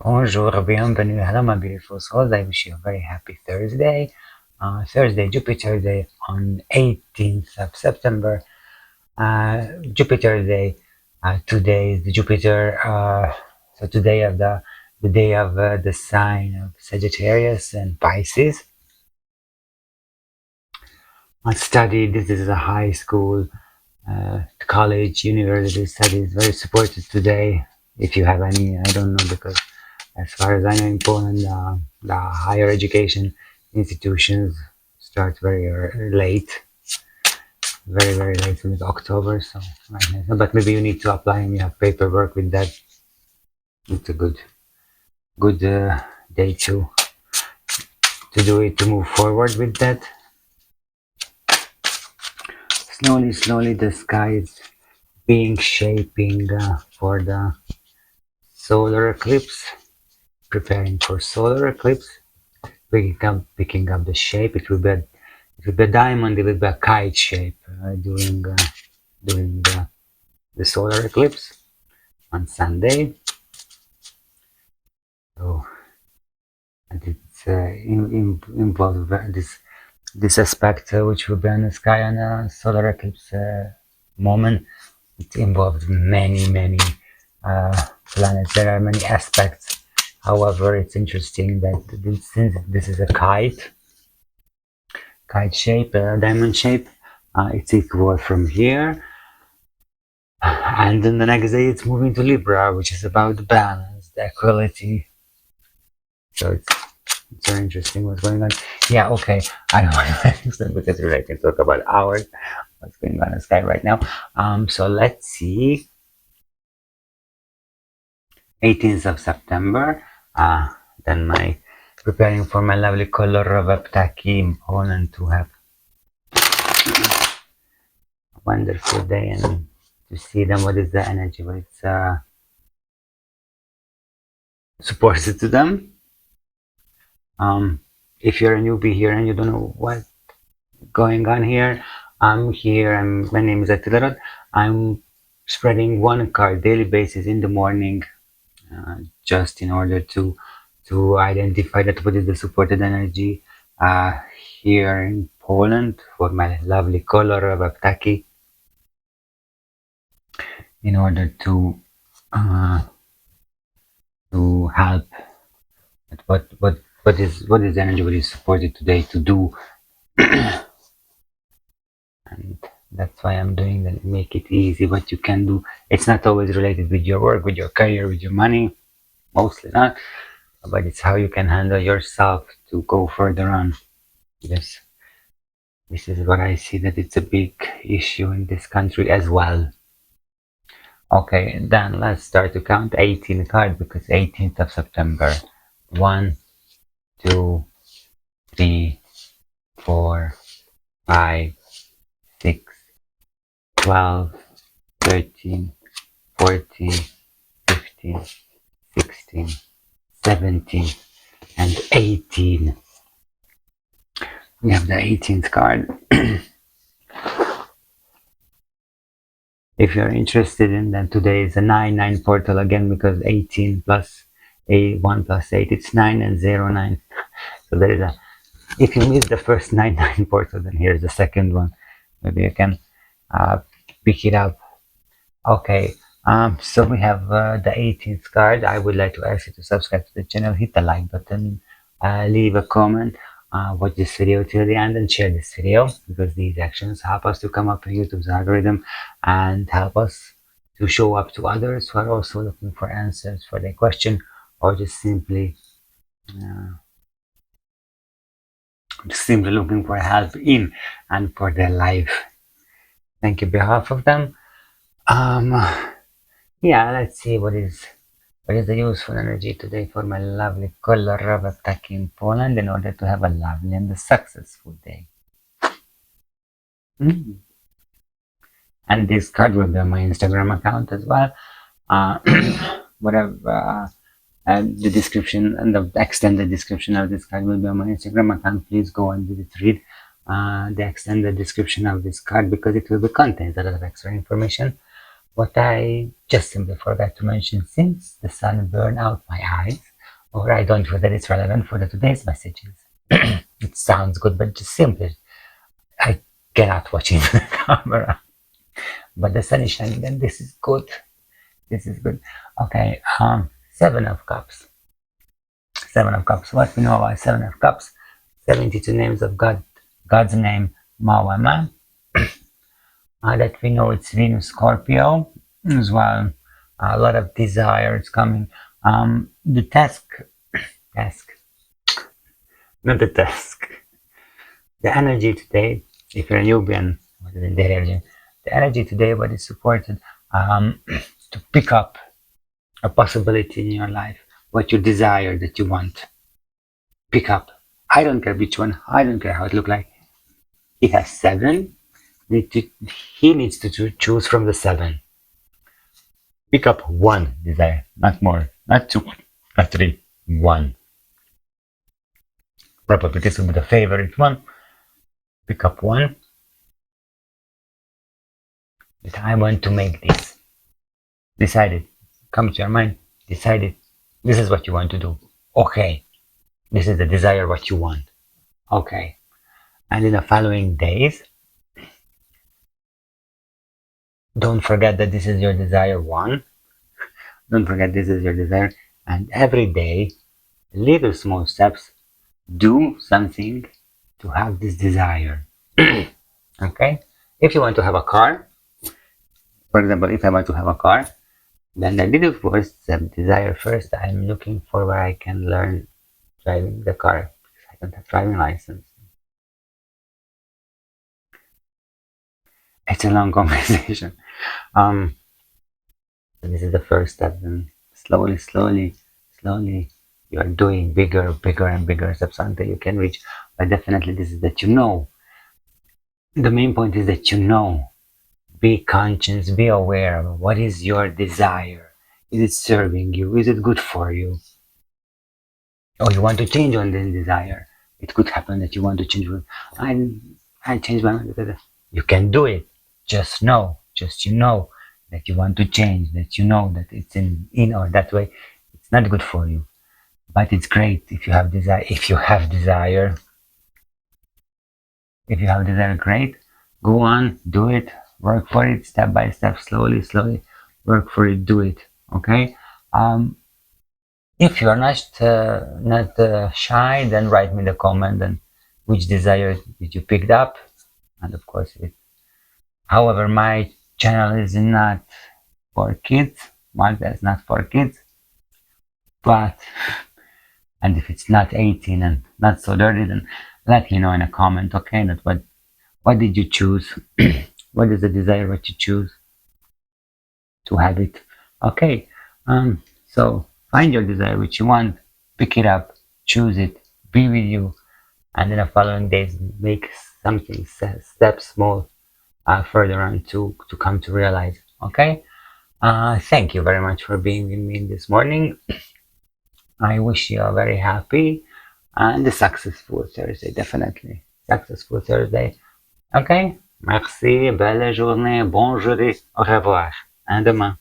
Bonjour, bienvenue. Hello, my beautiful souls. I wish you a very happy Thursday. Uh, Thursday, Jupiter Day on 18th of September. Uh, Jupiter Day. Uh, today is the Jupiter. Uh, so today of the the day of uh, the sign of Sagittarius and Pisces. I studied. This is a high school, uh, college, university studies. Very supported today. If you have any, I don't know because as far as I know in Poland, uh, the higher education institutions start very late, very very late. It's October, so. But maybe you need to apply and you have paperwork with that. It's a good, good uh, day to to do it to move forward with that. Slowly, slowly, the sky is being shaping uh, for the solar eclipse, preparing for solar eclipse. Picking up, picking up the shape. It will be a, it will be a diamond. It will be a kite shape uh, during uh, during the, the solar eclipse on Sunday. So, it's uh, in, in, involved ve- this this aspect uh, which will be on the sky on a solar eclipse uh, moment. It involves many many uh, planets. There are many aspects. However, it's interesting that this, since this is a kite, kite shape, uh, diamond shape, uh, it's equal from here. And then the next day it's moving to Libra, which is about the balance, the equality. So it's, it's very interesting what's going on. Yeah, okay. I don't want to extend because we can talk about hours. What's going on in the sky right now? Um, so let's see. 18th of September. Uh, then my preparing for my lovely color of Aptaki in Poland to have a wonderful day and to see them what is the energy, what it's uh, supported to them. Um, if you're a newbie here and you don't know what going on here, I'm here. I'm, my name is Attila I'm spreading one card daily basis in the morning just in order to to identify that what is the supported energy uh, here in Poland for my lovely color of Aptaki in order to uh, to help what what what is what is the energy what is supported today to do that's why I'm doing that. Make it easy what you can do. It's not always related with your work with your career with your money. Mostly not. But it's how you can handle yourself to go further on. Yes. This is what I see that it's a big issue in this country as well. Okay then let's start to count 18 cards because 18th of September. One two three four five six 12, 13, 14, 15, 16, 17, and 18. We have the 18th card. if you're interested in then today is a 9 9 portal again because 18 plus a 1 plus 8 it's 9 and 0 9 so there is a if you miss the first 9 9 portal then here's the second one maybe you can uh, pick it up. Okay, um, so we have uh, the 18th card. I would like to ask you to subscribe to the channel, hit the like button, uh, leave a comment, uh, watch this video till the end and share this video because these actions help us to come up in YouTube's algorithm and help us to show up to others who are also looking for answers for their question or just simply uh, simply looking for help in and for their life thank you behalf of them. Um yeah let's see what is what is the useful energy today for my lovely color attack in poland in order to have a lovely and a successful day. Mm. and this card will be on my instagram account as well. Uh whatever uh, the description and the extended description of this card will be on my instagram account. Please go and visit read uh, the extended description of this card because it will be contains a lot of extra information. What I just simply forgot to mention since the sun burned out my eyes, or I don't feel that it's relevant for the today's messages. it sounds good, but just simply, I cannot watch into the camera. But the sun is shining, and this is good. This is good. Okay, um, Seven of Cups. Seven of Cups. What we know about Seven of Cups? 72 names of God. God's name, Mawama. uh, that we know it's Venus Scorpio as well. A lot of desires coming. Um, the task, task, not the task. The energy today, if you're a Nubian, the energy, the energy today, what is supported um, to pick up a possibility in your life, what you desire that you want. Pick up. I don't care which one. I don't care how it look like. He has seven. He needs to choose from the seven. Pick up one desire, not more, not two, not three, one. Probably this will be the favorite one. Pick up one. That I want to make this. Decided. Come to your mind. Decided. This is what you want to do. Okay. This is the desire what you want. Okay. And in the following days, don't forget that this is your desire one. don't forget this is your desire. And every day, little small steps, do something to have this desire. okay? If you want to have a car, for example, if I want to have a car, then the little first step desire first, I'm looking for where I can learn driving the car. because I don't have driving license. It's a long conversation. Um, this is the first step, and slowly, slowly, slowly, you are doing bigger, bigger, and bigger steps until you can reach. But definitely, this is that you know. The main point is that you know. Be conscious, be aware of what is your desire. Is it serving you? Is it good for you? Or you want to change on this desire. It could happen that you want to change. I, I changed my mind. You can do it just know, just you know that you want to change, that you know that it's in, in or that way, it's not good for you. But it's great if you have desire. If you have desire, if you have desire, great. Go on, do it, work for it, step by step, slowly, slowly, work for it, do it. Okay. Um, if you are not uh, not uh, shy, then write me the comment and which desire did you picked up, and of course, it However, my channel is not for kids. Magda is not for kids. But, and if it's not 18 and not so dirty, then let me know in a comment, okay? That what, what did you choose? what is the desire what you choose to have it? Okay. Um. So find your desire which you want, pick it up, choose it, be with you, and in the following days make something step small uh, further on to, to come to realize. Okay? Uh, thank you very much for being with me this morning. I wish you a very happy and a successful Thursday, definitely. Successful Thursday. Okay? Merci, belle journée, bonne journée, au revoir. À demain.